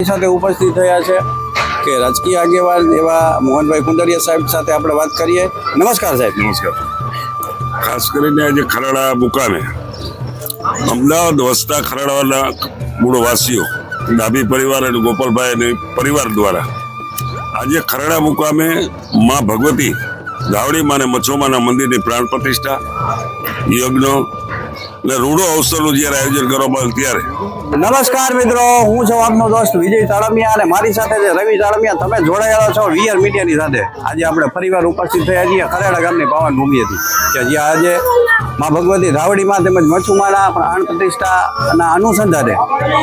સાથે ઉપસ્થિત થયા છે કે રાજકીય આગેવાન એવા મોહનભાઈ કુંદરિયા સાહેબ સાથે આપણે વાત કરીએ. નમસ્કાર સાહેબ. નમસ્કાર. ખાસ કરીને આજે ખરાડા મુકામે અમદાવાદ વસતા ખરડાના મૂળવાસીઓ વાસીઓ ડાબી પરિવાર અને ગોપાલભાઈ પરિવાર દ્વારા આજે ખરાડા મુકામે માં ભગવતી ગાવડી માને મચ્છોમાના મંદિરની પ્રાણ પ્રતિષ્ઠા, યજ્ઞ અને રૂડો અવસરનું જ્યારે આયોજન કરવામાં આવ્યું ત્યારે. નમસ્કાર મિત્રો, હું છું આપનો દોસ્ત વિજય તાળમિયા અને મારી સાથે છે રવિ તાળમિયા. તમે જોડાયેલા છો વીઆર મીડિયાની સાથે. આજે આપણે ફરીવાર ઉપસ્થિત થયા છીએ ખરેડા ગામની પાવન ભૂમિએથી કે જે આજે મા ભગવતી ધાવડીમાં તેમજ મચ્છુમાના પ્રાણ પ્રતિષ્ઠાના અનુસંધાને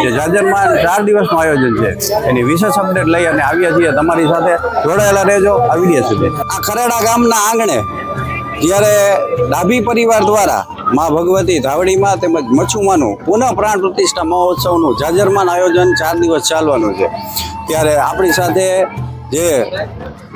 જે જાજરમાં ચાર દિવસનું આયોજન છે, એની વિશેષ અપડેટ લઈ અને આવ્યા છીએ તમારી સાથે. જોડાયેલા રહેજો આવી રહ્યા સુધી. આ ખરેડા ગામના આંગણે જ્યારે ડાભી પરિવાર દ્વારા મા ભગવતી ધાવડીમાં તેમજ મચ્છુમાનું પુનઃ પ્રાણ પ્રતિષ્ઠા મહોત્સવનું જાજરમાન આયોજન ચાર દિવસ ચાલવાનું છે. ત્યારે આપણી સાથે જે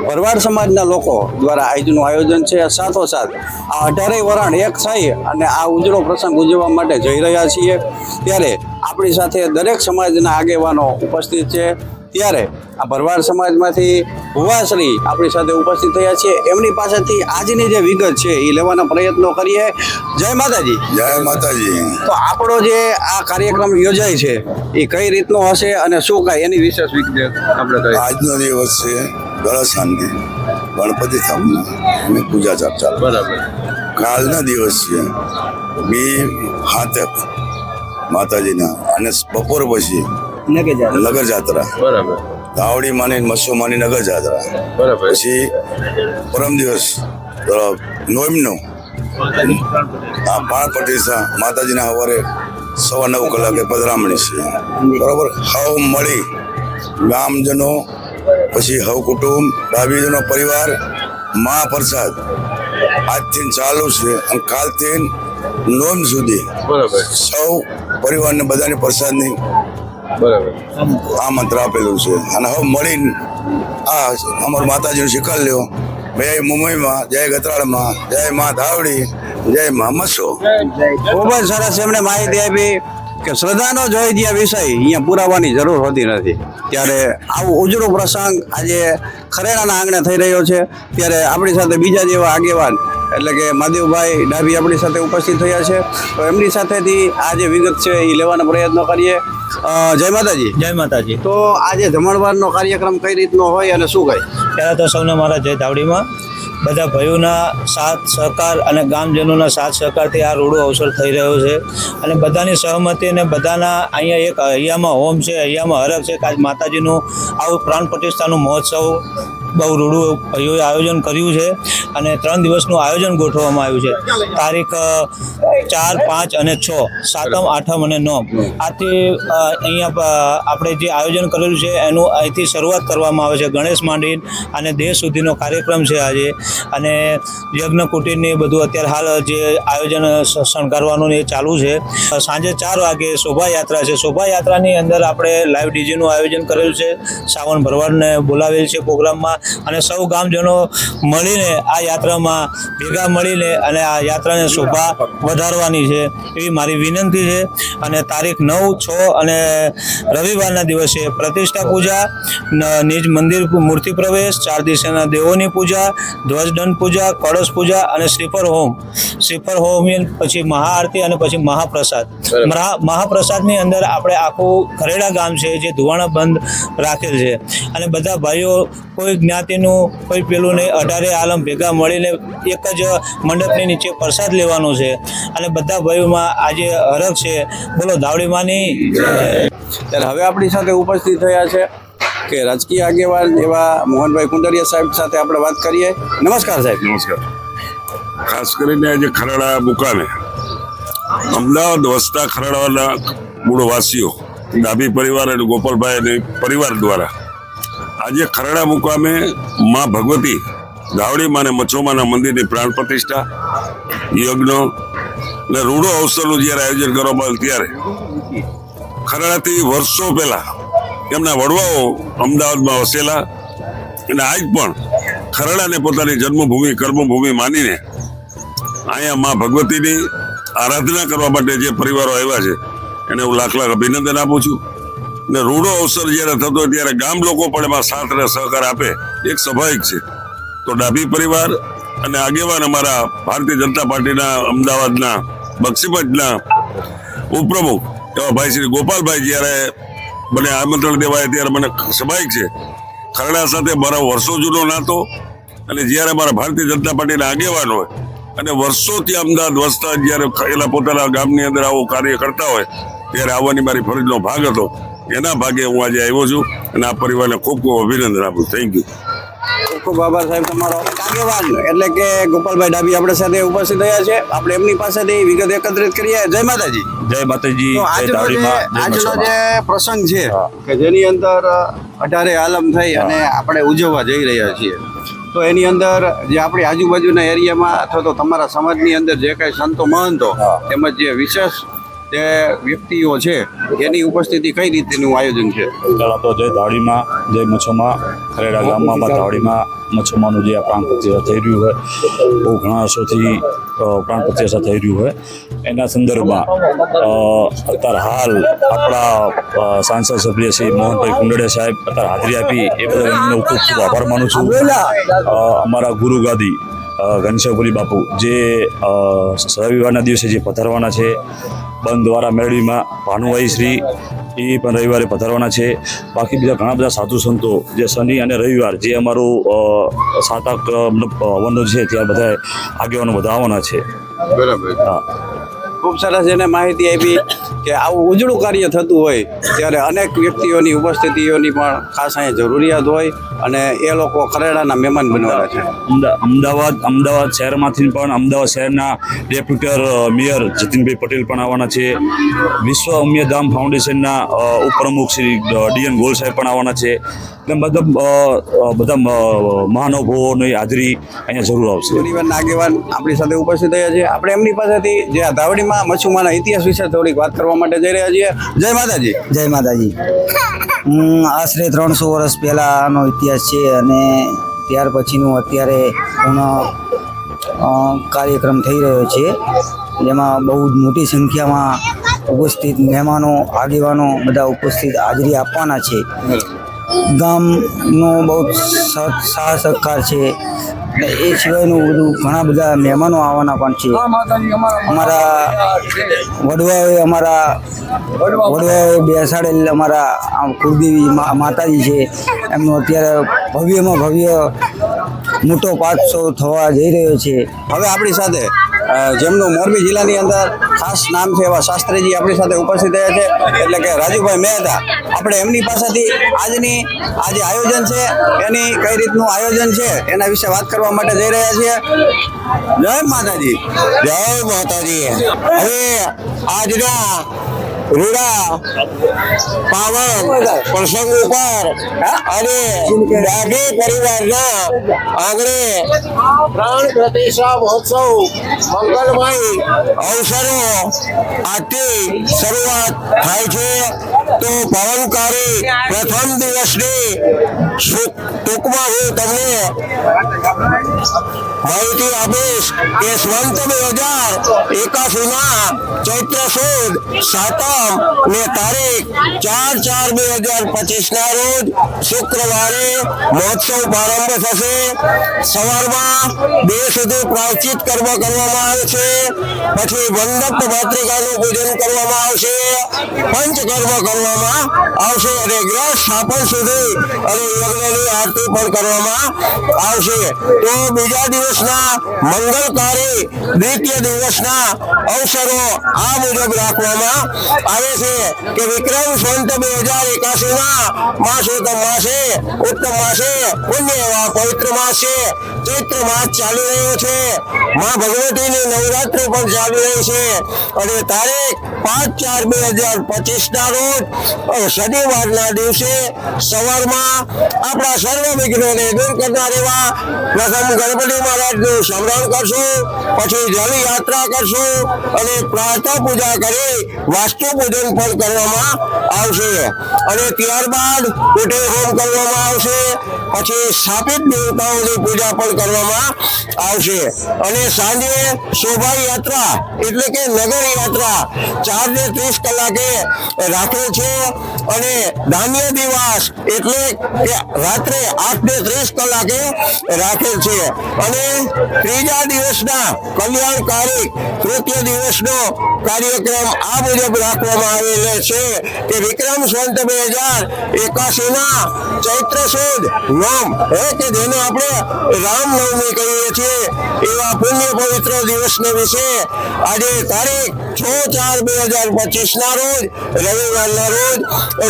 ભરવાડ સમાજના લોકો દ્વારા આજનું આયોજન છે, સાથોસાથ આ અઢારેય વરણ એક થઈ અને આ ઉજળો પ્રસંગ ઉજવવા માટે જઈ રહ્યા છીએ. ત્યારે આપણી સાથે દરેક સમાજના આગેવાનો ઉપસ્થિત છે. ત્યારે આ ભરવાડ સમાજમાંથી ભુવાશ્રી આપણી સાથે ઉપસ્થિત થયા છે. એમની પાસેથી આજની જે વિગત છે એ લેવાના પ્રયત્નો કરીએ. જય માતાજી. જય માતાજી. તો આપણો જે આ કાર્યક્રમ યોજાય છે એ કઈ રીતનો હશે અને શું કાંઈ? એની વિશેષ વિગત આપણે કહીએ આજનો દિવસ છે ગળા શાંતિ ગણપતિ સ્થાપના અને પૂજા જાપ ચાલ બરાબર. કાલના દિવસ છે. બી હાથક માતાજીના અને બપોર પછી નગર જાત્રા બરાબર. ધાવડી માની મસો માની નગર જાત્રા બરાબર. પછી પરમ દિવસ નોમનો આ પાણ પટેસા માતાજીના સવારે સવા નવ કલાકે પધરામણી છે. બરાબર? હવ મળી. ગામજનો પછી હવ કુટુંબ ડાબીજનો પરિવાર મહાપ્રસાદ આજથી ચાલુ છે અને કાલથી નોમ સુધી બરાબર. સૌ પરિવારને બધાને પ્રસાદની બરાબર. આ મંત્ર આપેલું છે. અને હવે મળીને આ અમારું માતાજીનું શિકાર લ્યો. જય મુંબઈમાં, જય ગતરાળમાં, જય મા ધાવડી, જય મા મસો ખૂબ જ સરસ એમને માહિતી આપી કે શ્રદ્ધાનો જોઈ જ્યાં વિષય અહીંયા પુરાવાની જરૂર હોતી નથી. ત્યારે આવું ઉજળો પ્રસંગ આજે ખરેડાના આંગણે થઈ રહ્યો છે. ત્યારે આપણી સાથે બીજા જેવા આગેવાન એટલે કે મહાદેવભાઈ ડાભી આપણી સાથે ઉપસ્થિત થયા છે. તો એમની સાથેથી આ જે વિગત છે એ લેવાનો પ્રયત્ન કરીએ. જય માતાજી. જય માતાજી. તો આજે જમણવારનો કાર્યક્રમ કઈ રીતનો હોય અને શું કઈ? પહેલાં તો સૌને મારા જય ધાવડીમાં. બધા ભાઈઓના સાથ સહકાર અને ગામજનોના સાથ સહકારથી આ રોડો અવસર થઈ રહ્યો છે. અને બધાની સહમતિ અને બધાના અહીંયા એક હૈયામાં હોમ છે હૈયામાં હરખ છે આજ માતાજીનું આવું પ્રાણ પ્રતિષ્ઠાનું મહોત્સવ બહુ રૂડું આયોજન કર્યું છે અને ત્રણ દિવસનું આયોજન ગોઠવવામાં આવ્યું છે. તારીખ ચાર, પાંચ અને છ, સાતમ, આઠમ અને નવ આથી અહીંયા આપણે જે આયોજન કરેલું છે એનું અહીંથી શરૂઆત કરવામાં આવે છે. ગણેશ માંડી અને દેશ સુધીનો કાર્યક્રમ છે આજે. અને યજ્ઞ કુટીરની બધું અત્યારે હાલ જે આયોજન શણગારવાનું એ ચાલુ છે. સાંજે ચાર વાગે શોભાયાત્રા છે. શોભાયાત્રાની અંદર આપણે લાઈવ ડીજેનું આયોજન કરેલું છે. સાવન ભરવાડને બોલાવેલ છે પ્રોગ્રામમાં. અને સૌ ગામજનો મળીને આ યાત્રામાં ભેગા મળીને અને આ યાત્રાને શોભા વધારવાની છે એવી મારી વિનંતી છે. અને તારીખ નવ છ અને રવિવારના દિવસે પ્રતિષ્ઠા પૂજા નિજ મંદિર મૂર્તિ પ્રવેશ ચાર દિશાના દેવોની પૂજા ધ્વજદંડ પૂજા કળશ પૂજા અને શ્રીફર હોમ. શ્રીફર હોમ પછી મહાઆરતી અને પછી મહાપ્રસાદ. મહા મહાપ્રસાદની અંદર આપણે આખું ખરેડા ગામ છે જે ધુવાણા બંધ રાખેલ છે. અને બધા ભાઈઓ કોઈ જ્ઞાતિનું કોઈ પેલું નહીં. અઢારે આલમ ભેગા મળીને એક જ મંડપની નીચે પ્રસાદ લેવાનો છે. અને બધા ભાઈઓમાં આજે હરખ છે. બોલો ધાવડીમાંની ત્યારે હવે આપણી સાથે ઉપસ્થિત થયા છે કે રાજકીય આગેવાન એવા મોહનભાઈ કુંદરિયા સાહેબ સાથે આપણે વાત કરીએ. નમસ્કાર સાહેબ. નમસ્કાર. ખાસ કરીને આજે ખરાડા મુકામે અમદાવાદ વસતા ખરડાના મૂળવાસીઓ વાસીઓ ડાબી પરિવાર અને ગોપાલભાઈ અને પરિવાર દ્વારા આજે ખરડા મુકામે માં ભગવતી ગાવડી માને મચ્છોમાના મંદિરની પ્રાણ પ્રતિષ્ઠા, યજ્ઞ અને રૂડો અવસરનું જ્યારે આયોજન કરવામાં આવ્યું ત્યારે ખરડાથી વર્ષો પહેલા એમના વડવાઓ અમદાવાદમાં વસેલા અને આજ પણ ખરડાને પોતાની જન્મભૂમિ, કર્મભૂમિ માનીને અહીંયા માં ભગવતીની આરાધના કરવા માટે જે પરિવારો આવ્યા છે, એને હું લાખ લાખ અભિનંદન આપું છું. ને રૂડો અવસર જ્યારે થતો ત્યારે ગામ લોકો પણ એમાં સાથ અને સહકાર આપે. એક સ્વાભાવિક છે. તો ડાભી પરિવાર અને આગેવાન અમારા ભારતીય જનતા પાર્ટીના અમદાવાદના બક્ષીપંચના ઉપપ્રમુખ એવા ભાઈ શ્રી ગોપાલભાઈ જ્યારે મને આમંત્રણ દેવાય ત્યારે મને સ્વાભાવિક છે. ખરડા સાથે મારા વર્ષો જૂનો નાતો અને જ્યારે મારા ભારતીય જનતા પાર્ટીના આગેવાન હોય અને વર્ષોથી અમદાવાદ વસતા જ્યારે એના પોતાના ગામની અંદર આવું કાર્ય કરતા હોય, ત્યારે આવવાની મારી ફરજનો ભાગ હતો. એના ભાગે હું આજે આવ્યો છું અને આ પરિવારને ખૂબ ખૂબ અભિનંદન આપું. થેન્ક યુ ખૂબ ખૂબ આભાર સાહેબ તમારો. આગેવાન એટલે કે ગોપાલભાઈ ડાબી આપણે સાથે ઉપસ્થિત થયા છે. આપણે એમની પાસેથી વિગત એકત્રિત કરીએ. જય માતાજી. જય માતાજી. આજનો. જે પ્રસંગ છે કે જેની અંદર અઢારે આલમ થઈ અને આપણે ઉજવવા જઈ રહ્યા છીએ. તો એની અંદર જે આપણી આજુબાજુના એરિયામાં અથવા તો તમારા સમાજની અંદર જે કાંઈ સંતો મહંતો તેમજ જે વિશેષ જે વ્યક્તિઓ છે, એની ઉપસ્થિતિ કઈ રીતેનું આયોજન છે? પહેલાં તો જય ધાડીમાં, જે મચ્છોમાં ખરેડા ગામમાં ધાડીમાં મચ્છમાનું જે પ્રાણ પ્રતિષ્ઠા થઈ રહ્યું હોય, બહુ ઘણા વર્ષોથી પ્રાણ પ્રતિષ્ઠા થઈ રહ્યું હોય. એના સંદર્ભમાં અત્યારે હાલ આપણા સાંસદ સભ્ય શ્રી મોહનભાઈ કુંડડે સાહેબ અત્યારે હાજરી આપી, એ બદલ એમનો ખૂબ ખૂબ આભાર માનું છું. અમારા ગુરુ ગાદી ઘનશ્યામપુરી બાપુ જે રવિવારના દિવસે જે પધારવાના છે બંધ દ્વારા મેળવીમાં ભાનુભાઈ શ્રી એ પણ રવિવારે પધારવાના છે. બાકી બીજા ઘણા બધા સાધુ સંતો જે શનિ અને રવિવાર જે અમારું સાતક મતલબ અ, છે ત્યાં બધા આગેવાનો બધા આવવાના છે. બરાબર. હા. ખૂબ સરસ એને માહિતી આપી કે આવું ઉજળું કાર્ય થતું હોય ત્યારે અનેક વ્યક્તિઓની ઉપસ્થિતિઓની પણ ખાસ અહીંયા જરૂરિયાત હોય અને એ લોકો ખરેડાના મહેમાન બનવાના છે. અમદાવાદ અમદાવાદ શહેરમાંથી પણ અમદાવાદ શહેરના ડેપ્યુટર મેયર જતીનભાઈ પટેલ પણ આવવાના છે. વિશ્વ ઉમ્યધામ ફાઉન્ડેશનના ઉપપ્રમુખ શ્રી ડીએન ગોલ સાહેબ પણ આવવાના છે. એટલે બધા બધા મહાનુભાવોની હાજરી અહીંયા જરૂર આવશે. આગેવાન આપણી સાથે ઉપસ્થિત થયા છે. આપણે એમની પાસેથી જે આ ધાવડીમાં મચ્છુમાના ઇતિહાસ વિશે થોડીક વાત કરવા માટે જઈ રહ્યા છીએ. જય માતાજી. જય માતાજી. આશરે ત્રણસો વર્ષ પહેલાંનો ઇતિહાસ છે અને ત્યાર પછીનું અત્યારે પૂર્ણ કાર્યક્રમ થઈ રહ્યો છે. જેમાં બહુ જ મોટી સંખ્યામાં ઉપસ્થિત મહેમાનો આગેવાનો બધા ઉપસ્થિત હાજરી આપવાના છે. ગામનો બહુ સ- સાહ સહકાર છે. એ સિવાયનું બધું ઘણા બધા મહેમાનો આવવાના પણ છે. અમારા વડવાઓએ અમારા વડવાઓએ બેસાડેલ અમારા આમ કુળદેવી માતાજી છે. એમનું અત્યારે ભવ્યમાં ભવ્ય મોટો પાછો થવા જઈ રહ્યો છે. હવે આપણી સાથે જેમનું મોરબી જિલ્લાની અંદર ખાસ નામ છે એવા શાસ્ત્રીજી આપણી સાથે ઉપસ્થિત રહ્યા છે. એટલે કે રાજુભાઈ મહેતા, આપણે એમની પાસેથી આજની આ જે આયોજન છે, એની કઈ રીતનું આયોજન છે, એના વિશે વાત કરવા માટે જઈ રહ્યા છીએ. જય માતાજી. જય માતાજી. હવે આજના રૂડા, પાવન, પ્રસંગ ઉપર અને ડાભી પરિવારના આંગણે પ્રાણ પ્રતિષ્ઠા મહોત્સવ મંગલમય અવસરો આજથી શરૂઆત થાય છે. તો પાવનકારી પ્રથમ દિવસની ટૂંકમાં હું તમને માહિતી આપીશ કે સ્વંત બે હજાર એકાસીમાં ચૈત્ર સુદ સાતમ ને તારીખ ચાર ચાર બે હજાર પચીસ ના રોજ શુક્રવારે મહોત્સવ પ્રારંભ થશે. સવારમાં બે સુધી પ્રાયશ્ચિત કર્મ કરવામાં આવે પછી વંદક માતૃકાનું પૂજન કરવામાં આવશે. પંચકર્મ કરવામાં આવશે અને ગ્રહ સ્થાપન સુધી અને યજ્ઞની આરતી પણ કરવામાં આવશે. તો બીજા દિવસના મંગલકારી દ્વિતીય દિવસના અવસરો આ મુજબ રાખવામાં આવે છે કે વિક્રમ સંત બે હજાર એકાસીમાં માસોત્તમ માસે, ઉત્તમ માસે, પુણ્ય એવા પવિત્ર માસ છે ચૈત્ર માસ ચાલી રહ્યો છે. માં ભગવતીની નવરાત્રિ પણ ચાલી રહી છે. અને તારીખ પાંચ ચાર બે હજાર પચીસ ના રોજ શનિવારના દિવસે સવારમાં આપણા સર્વ વિઘ્નોને દૂર કરનાર એવા પ્રથમ ગણપતિ મહારાજનું સ્મરણ કરશું, પછી જલ યાત્રા કરશું અને પ્રાર્થના પૂજા કરી વાસ્તુ પૂજન પણ કરવામાં આવશે. અને ત્યારબાદ કુટીર હોમ કરવામાં આવશે. પછી સ્થાપિત દેવતાઓની પૂજા પણ કરવામાં આવશે. અને સાંજે શોભાયાત્રા એટલે કે નગર યાત્રા ચાર ને ત્રીસ કલાકે રાખેલ છે. અને ધાન્ય દિવસ એટલે કે રાત્રે આઠ ને ત્રીસ કલાકે રાખેલ છે. અને ત્રીજા દિવસના કલ્યાણકારી તૃતીય દિવસનો કાર્યક્રમ આ મુજબ ના ના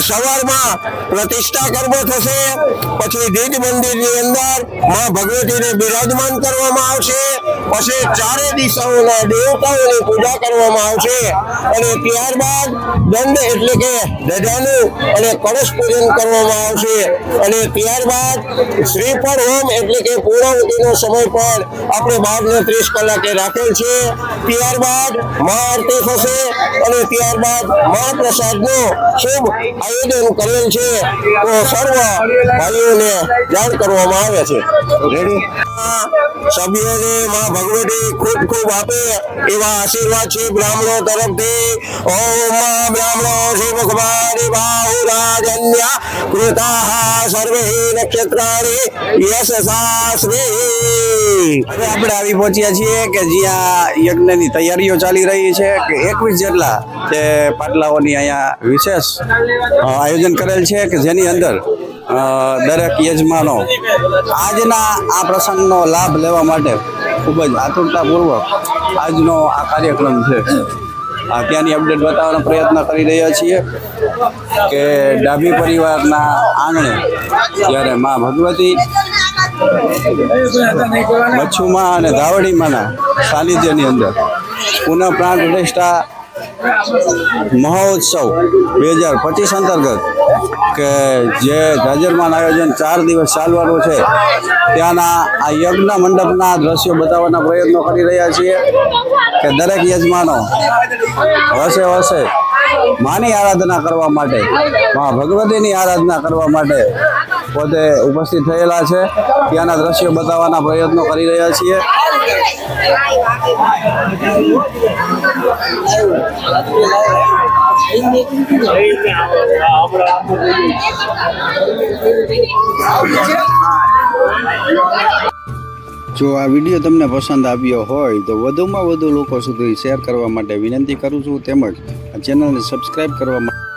સવારમાં પ્રતિષ્ઠા કર્મ થશે, પછી દ્વિજ મંદિરની અંદરમાં ભગવતીને બિરાજમાન કરવામાં આવશે, પછી ચારે દિશાઓના દેવતાઓની પૂજા કરવામાં આવશે, અને ત્યારબાદ દંડ એટલે કે ધજાનું અને કળશ પૂજન કરવામાં આવશે. અને ત્યારબાદ શ્રીફળ હોમ એટલે કે પૂર્ણાવતીનો સમય પણ આપણે બારને ત્રીસ કલાકે રાખેલ છે. ત્યારબાદ મહાઆરતી થશે અને ત્યારબાદ મહાપ્રસાદનો શુભ આયોજન કરેલ છે. તો સર્વ ભાઈઓને જાણ કરવામાં આવે છે. સભ્યોને માં ભગવતી ખૂબ ખૂબ આપે એવા આશીર્વાદ છે બ્રાહ્મણો તરફથી. ઓમ માં બ્રાહ્મણો શિવકુમારી બાહુરાજન્ય કૃતા સર્વે નક્ષત્રાણી હવે આપણે આવી પહોંચ્યા છીએ કે જ્યાં યજ્ઞની તૈયારીઓ ચાલી રહી છે કે એકવીસ જેટલા જે પાટલાઓની અહીંયા વિશેષ આયોજન કરેલ છે કે જેની અંદર. દરેક યજમાનો આજના આ પ્રસંગનો લાભ લેવા માટે ખૂબ જ આતુરતાપૂર્વક આજનો આ કાર્યક્રમ છે. ત્યાંની અપડેટ બતાવવાનો પ્રયત્ન કરી રહ્યા છીએ કે ડાભી પરિવારના આંગણે જ્યારે મા ભગવતી, મચ્છુમાં અને ધાવડીમાંના સાનિધ્યની અંદર પુનઃ પ્રાણ પ્રતિષ્ઠા મહોત્સવ બે હજાર પચીસ અંતર્ગત કે જે જાજરમાન આયોજન ચાર દિવસ ચાલવાનું છે, ત્યાંના આ યજ્ઞ મંડપના દ્રશ્યો બતાવવાના પ્રયત્નો કરી રહ્યા છીએ કે દરેક યજમાનો વસે વસે માની આરાધના કરવા માટે, મા ભગવતીની આરાધના કરવા માટે પોતે ઉપસ્થિત થયેલા છે. ત્યાંના દ્રશ્યો બતાવવાના પ્રયત્નો કરી રહ્યા છીએ. જો આ વીડિયો તમને પસંદ આવ્યો હોય તો વધુમાં વધુ લોકો સુધી શેર કરવા માટે વિનંતી કરું છું તેમજ આ ચેનલને સબસ્ક્રાઈબ કરવા માટે